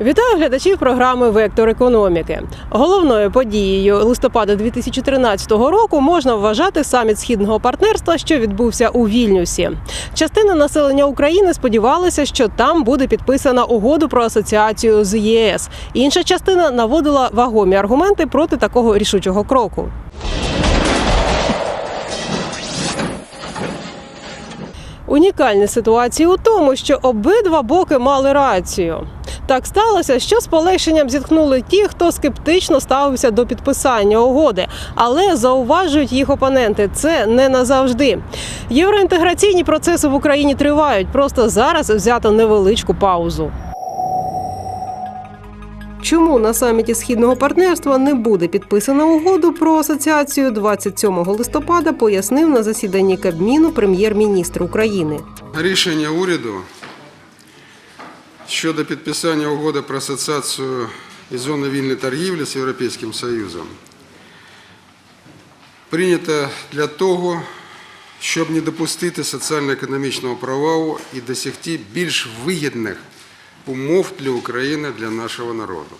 Вітаю глядачів програми Вектор економіки. Головною подією листопада 2013 року можна вважати саміт східного партнерства, що відбувся у Вільнюсі. Частина населення України сподівалася, що там буде підписана угоду про асоціацію з ЄС. Інша частина наводила вагомі аргументи проти такого рішучого кроку. Унікальна ситуації у тому, що обидва боки мали рацію. Так сталося, що з полегшенням зіткнули ті, хто скептично ставився до підписання угоди, але зауважують їх опоненти. Це не назавжди. Євроінтеграційні процеси в Україні тривають. Просто зараз взято невеличку паузу. Чому на саміті східного партнерства не буде підписана угоду про асоціацію 27 листопада, пояснив на засіданні Кабміну прем'єр-міністр України. Рішення уряду щодо підписання угоди про асоціацію і зони вільної торгівлі з Європейським Союзом прийнято для того, щоб не допустити соціально-економічного провалу і досягти більш вигідних умов для України, для нашого народу.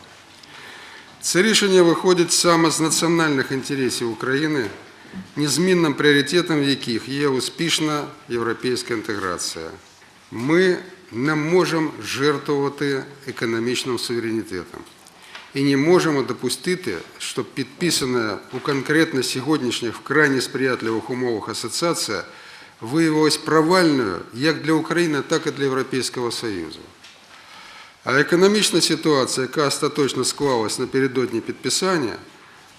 Це рішення виходить саме з національних інтересів України, незмінним пріоритетом яких є успішна європейська інтеграція. Ми не можемо жертвувати економічним суверенітетом і не можемо допустити, щоб підписана у конкретно сьогоднішніх вкрай несприятливих умовах асоціація виявилась провальною як для України, так і для Європейського Союзу. А економічна ситуація, яка остаточно склалась напередодні підписання,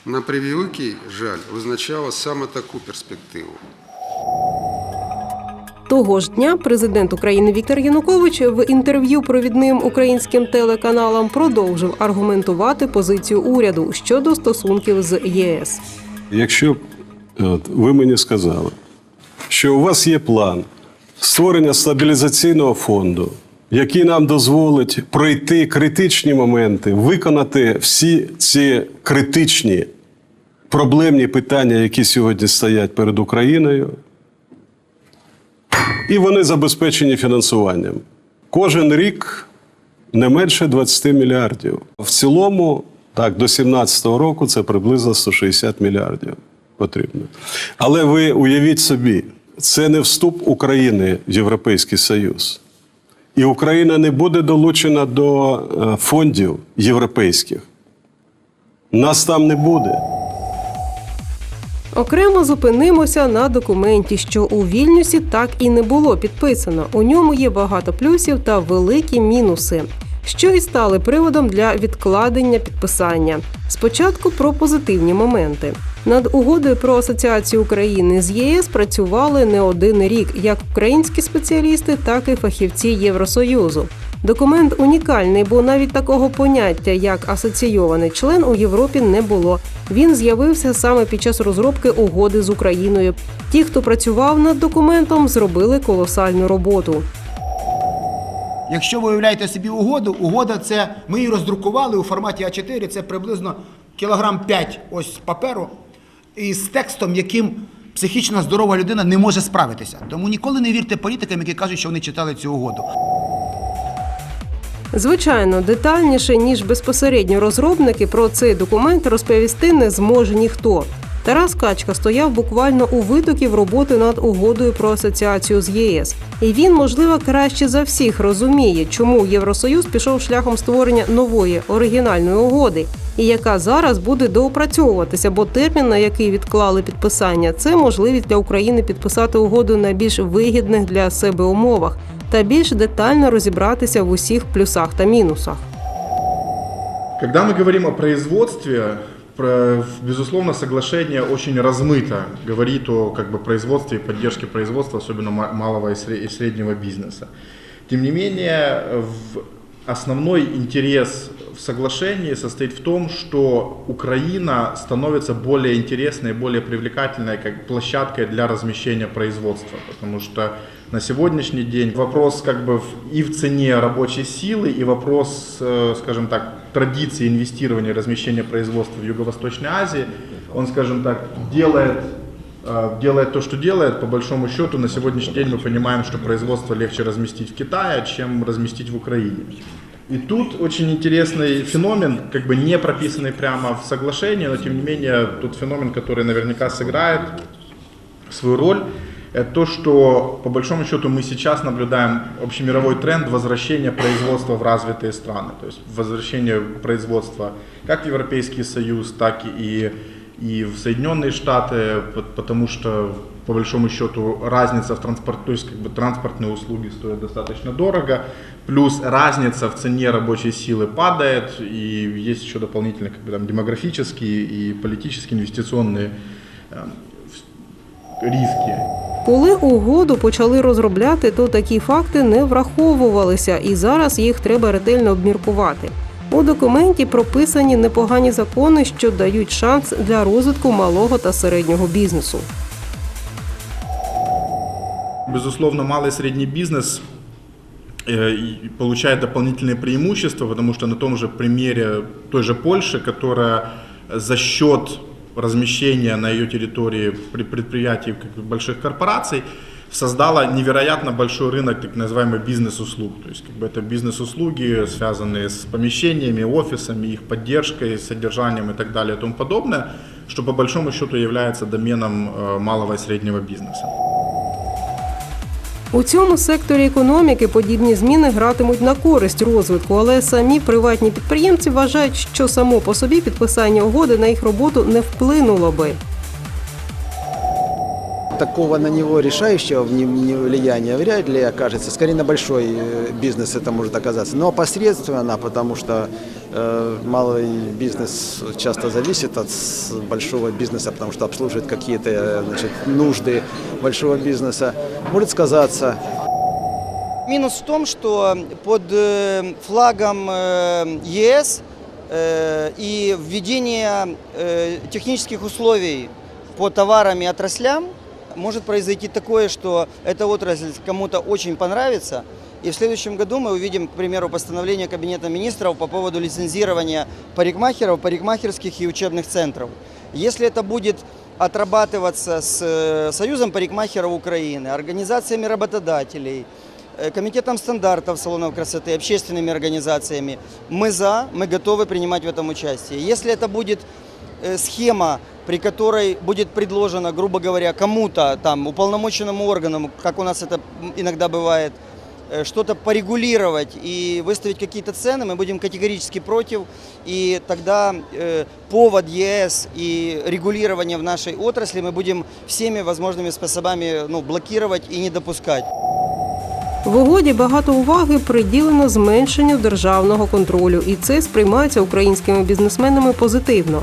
на превеликий жаль, визначала саме таку перспективу. Того ж дня президент України Віктор Янукович в інтерв'ю провідним українським телеканалам продовжив аргументувати позицію уряду щодо стосунків з ЄС. Якщо б от, ви мені сказали, що у вас є план створення стабілізаційного фонду, який нам дозволить пройти критичні моменти, виконати всі ці критичні проблемні питання, які сьогодні стоять перед Україною, і вони забезпечені фінансуванням. Кожен рік не менше 20 мільярдів. В цілому, так, до 2017 року це приблизно 160 мільярдів потрібно. Але ви уявіть собі, це не вступ України в Європейський Союз. І Україна не буде долучена до е, фондів європейських. Нас там не буде. Окремо зупинимося на документі, що у Вільнюсі так і не було підписано. У ньому є багато плюсів та великі мінуси, що і стали приводом для відкладення підписання. Спочатку про позитивні моменти. Над угодою про асоціацію України з ЄС працювали не один рік, як українські спеціалісти, так і фахівці Євросоюзу. Документ унікальний, бо навіть такого поняття, як асоційований член у Європі не було. Він з'явився саме під час розробки угоди з Україною. Ті, хто працював над документом, зробили колосальну роботу. Якщо ви уявляєте собі угоду, угода це ми її роздрукували у форматі А4, це приблизно кілограм 5 ось паперу, і з текстом, яким психічно здорова людина не може справитися. Тому ніколи не вірте політикам, які кажуть, що вони читали цю угоду. Звичайно, детальніше ніж безпосередньо розробники про цей документ розповісти не зможе ніхто. Тарас Качка стояв буквально у витоків роботи над угодою про асоціацію з ЄС, і він, можливо, краще за всіх розуміє, чому Євросоюз пішов шляхом створення нової оригінальної угоди, і яка зараз буде доопрацьовуватися, бо термін, на який відклали підписання, це можливість для України підписати угоду на більш вигідних для себе умовах та більш детально розібратися в усіх плюсах та мінусах. Когда мы говорим о производстве, про- безусловно, соглашение очень размыто говорит о как бы, производстве и поддержке производства, особенно ма- малого и среднего бизнеса. Тем не менее, в- основной интерес в соглашении состоит в том, что Украина становится более интересной, более привлекательной как площадкой для размещения производства, потому что на сегодняшний день вопрос как бы и в цене рабочей силы, и вопрос, э, скажем так, традиции инвестирования размещения производства в Юго-Восточной Азии, он, скажем так, делает делает то, что делает, по большому счету, на сегодняшний день мы понимаем, что производство легче разместить в Китае, чем разместить в Украине. И тут очень интересный феномен, как бы не прописанный прямо в соглашении, но тем не менее тот феномен, который наверняка сыграет свою роль, это то, что по большому счету мы сейчас наблюдаем общемировой тренд возвращения производства в развитые страны, то есть возвращение производства как в Европейский Союз, так и, и в Соединенные Штаты, по- потому что по большому счету разница в транспорт, то есть как бы транспортные услуги стоят достаточно дорого, плюс разница в цене рабочей силы падает, и есть еще дополнительные как бы, там, демографические и политические инвестиционные э, риски. Коли угоду почали розробляти, то такі факти не враховувалися, і зараз їх треба ретельно обміркувати. У документі прописані непогані закони, що дають шанс для розвитку малого та середнього бізнесу. Безусловно, малый и средний бизнес э, и получает дополнительные преимущества, потому что на том же примере той же Польши, которая за счет размещения на ее территории при- предприятий как бы больших корпораций создала невероятно большой рынок так называемый бизнес-услуг. То есть как бы это бизнес-услуги, связанные с помещениями, офисами, их поддержкой, содержанием и так далее и тому подобное, что по большому счету является доменом э, малого и среднего бизнеса. У цьому секторі економіки подібні зміни гратимуть на користь розвитку, але самі приватні підприємці вважають, що само по собі підписання угоди на їх роботу не вплинуло би. Такого на него решающего влияния вряд ли окажется. Скорее на большой э, бизнес это может оказаться. Но опосредственно, потому что э, малый бизнес часто зависит от большого бизнеса, потому что обслуживает какие-то э, нужды большого бизнеса, может сказаться Минус в том, что под флагом ЕС и введение технических условий по товарам и отраслям может произойти такое, что эта отрасль кому-то очень понравится, и в следующем году мы увидим, к примеру, постановление Кабинета министров по поводу лицензирования парикмахеров, парикмахерских и учебных центров. Если это будет отрабатываться с э, Союзом парикмахеров Украины, организациями работодателей, э, комитетом стандартов салонов красоты, общественными организациями. Мы за, мы готовы принимать в этом участие. Если это будет схема, при которой будет предложено, грубо говоря, кому-то там, уполномоченному органу, как у нас это иногда бывает, э, что-то порегулировать и выставить какие-то цены, мы будем категорически против. И тогда э, повод ЕС и регулирование в нашей отрасли мы будем всеми возможными способами ну, блокировать и не допускать. В угоді багато уваги приділено зменшенню державного контролю, і це сприймається українськими бізнесменами позитивно.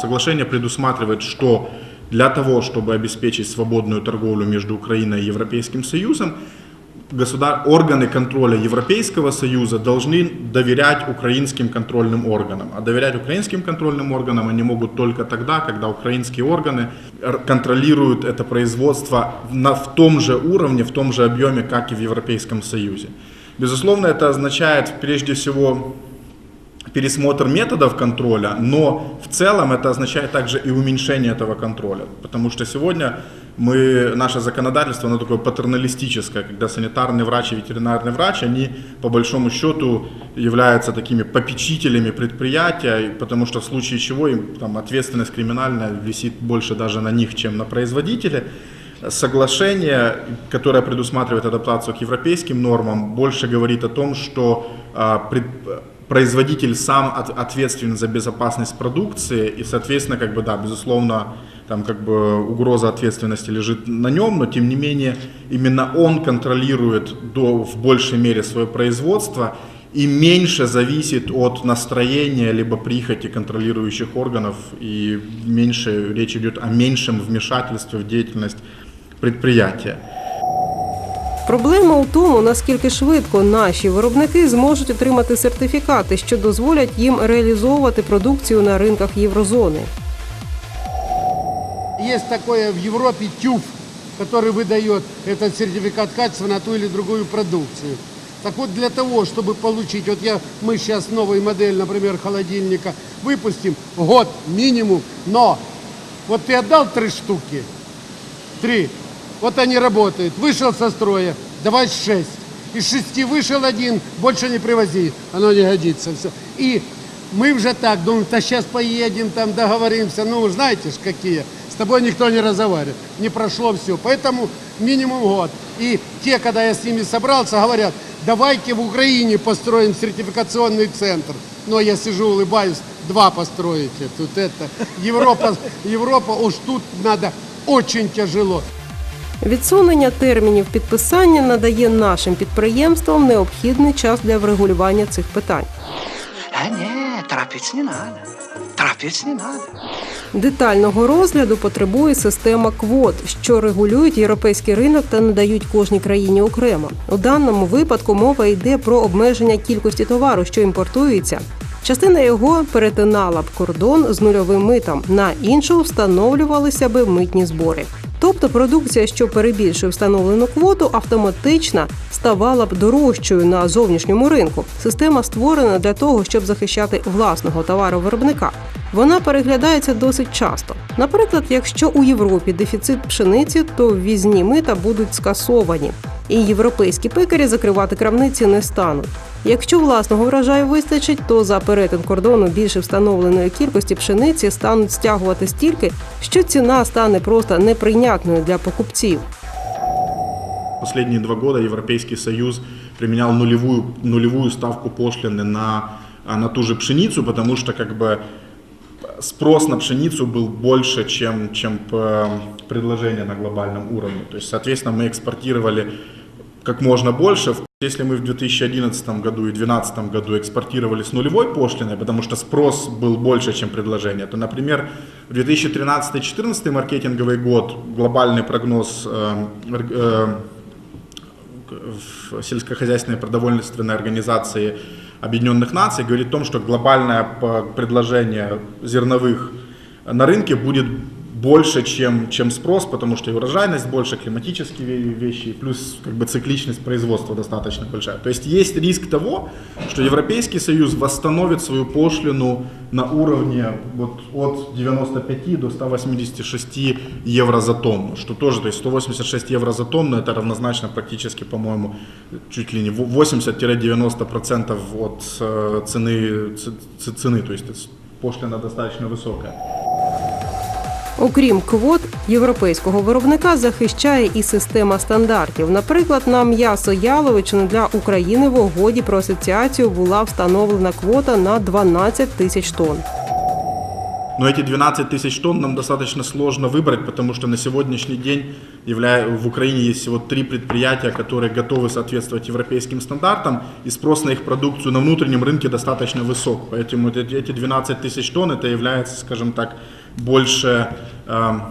Соглашение предусматривает, что для того, чтобы обеспечить свободную торговлю между Украиной и Европейским Союзом, государ... органы контроля Европейского Союза должны доверять украинским контрольным органам. А доверять украинским контрольным органам они могут только тогда, когда украинские органы контролируют это производство на, в том же уровне, в том же объеме, как и в Европейском Союзе. Безусловно, это означает прежде всего пересмотр методов контроля, но в целом это означает также и уменьшение этого контроля. Потому что сегодня мы, наше законодательство, оно такое патерналистическое, когда санитарный врач и ветеринарный врач, они по большому счету являются такими попечителями предприятия, потому что в случае чего им там, ответственность криминальная висит больше даже на них, чем на производителе. Соглашение, которое предусматривает адаптацию к европейским нормам, больше говорит о том, что а, пред- производитель сам от- ответственен за безопасность продукции, и, соответственно, как бы, да, безусловно, там как бы угроза ответственности лежит на нем, но тем не менее именно он контролирует до, в большей мере свое производство и меньше зависит от настроения либо прихоти контролирующих органов, и меньше речь идет о меньшем вмешательстве в деятельность предприятия. Проблема у тому, наскільки швидко наші виробники зможуть отримати сертифікати, що дозволять їм реалізовувати продукцію на ринках Єврозони. Есть такое в Европе ТЮФ, который выдает этот сертификат качества на ту или другую продукцию. Так вот, для того, чтобы получить, вот я, мы сейчас новую модель, например, холодильника выпустим, год минимум, но вот ты отдал три штуки, три, вот они работают, вышел со строя, давай шесть. из шести вышел один, больше не привози, оно не годится. Все. И мы уже так думаем, да сейчас поедем, там договоримся, ну знаете ж какие, с тобой никто не разговаривает, не прошло все, поэтому минимум год. И те, когда я с ними собрался, говорят, давайте в Украине построим сертификационный центр. Но я сижу, улыбаюсь, два построите, тут это, Европа, Европа, уж тут надо очень тяжело. Відсунення термінів підписання надає нашим підприємствам необхідний час для врегулювання цих питань. А не, торопиться не надо. Торопиться не надо. Детального розгляду потребує система квот, що регулюють європейський ринок та надають кожній країні окремо. У даному випадку мова йде про обмеження кількості товару, що імпортується. Частина його перетинала б кордон з нульовим митом, на іншу встановлювалися би митні збори. Тобто продукція, що перебільшує встановлену квоту, автоматично ставала б дорожчою на зовнішньому ринку. Система створена для того, щоб захищати власного товаровиробника. Вона переглядається досить часто. Наприклад, якщо у Європі дефіцит пшениці, то ввізні мита будуть скасовані, і європейські пекарі закривати крамниці не стануть. Якщо власного врожаю вистачить, то за перетин кордону більше встановленої кількості пшениці стануть стягувати стільки, що ціна стане просто неприйнятною для покупців. Последние два года Европейский Союз применял нулевую, нулевую ставку пошлины на, на ту же пшеницу, потому что как бы спрос на пшеницу был больше, чем, чем п- предложение на глобальном уровне. То есть, соответственно, мы экспортировали как можно больше. Если мы в 2011 году и 2012 году экспортировали с нулевой пошлиной, потому что спрос был больше, чем предложение, то, например, в 2013-2014 маркетинговый год, глобальный прогноз э, э, в сельскохозяйственной продовольственной организации Объединенных Наций говорит о том, что глобальное п- предложение зерновых на рынке будет больше, чем, чем спрос, потому что и урожайность больше, климатические ве- вещи, плюс как бы цикличность производства достаточно большая. То есть есть риск того, что Европейский Союз восстановит свою пошлину на уровне вот от 95 до 186 евро за тонну, что тоже, то есть 186 евро за тонну, это равнозначно практически, по-моему, чуть ли не 80-90% от э, цены, цены, то есть пошлина достаточно высокая. Окрім квот, європейського виробника захищає і система стандартів. Наприклад, на м'ясо яловичини для України в угоді про асоціацію була встановлена квота на 12 тисяч тонн. Но эти 12 тысяч тонн нам достаточно сложно выбрать, потому что на сегодняшний день явля... в Украине есть всего три предприятия, которые готовы соответствовать европейским стандартам, и спрос на их продукцию на внутреннем рынке достаточно высок. Поэтому вот эти эти 12 тысяч тонн это является, скажем так, больше эм,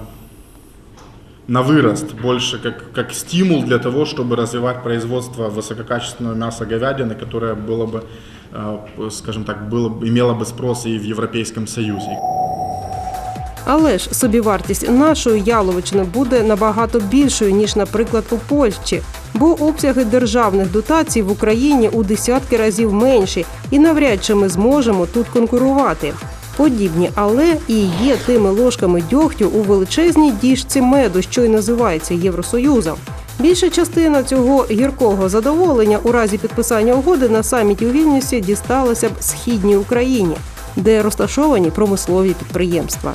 на вырост, больше как, как стимул для того, чтобы развивать производство высококачественного мяса говядины, которое было бы, э, скажем так, было, бы- имело бы спрос и в Европейском Союзе. Але ж собівартість нашої яловичини буде набагато більшою ніж, наприклад, у Польщі, бо обсяги державних дотацій в Україні у десятки разів менші, і навряд чи ми зможемо тут конкурувати. Подібні, але і є тими ложками дьогтю у величезній діжці меду, що й називається Євросоюзом. Більша частина цього гіркого задоволення у разі підписання угоди на саміті у Вільнюсі дісталася б східній Україні, де розташовані промислові підприємства.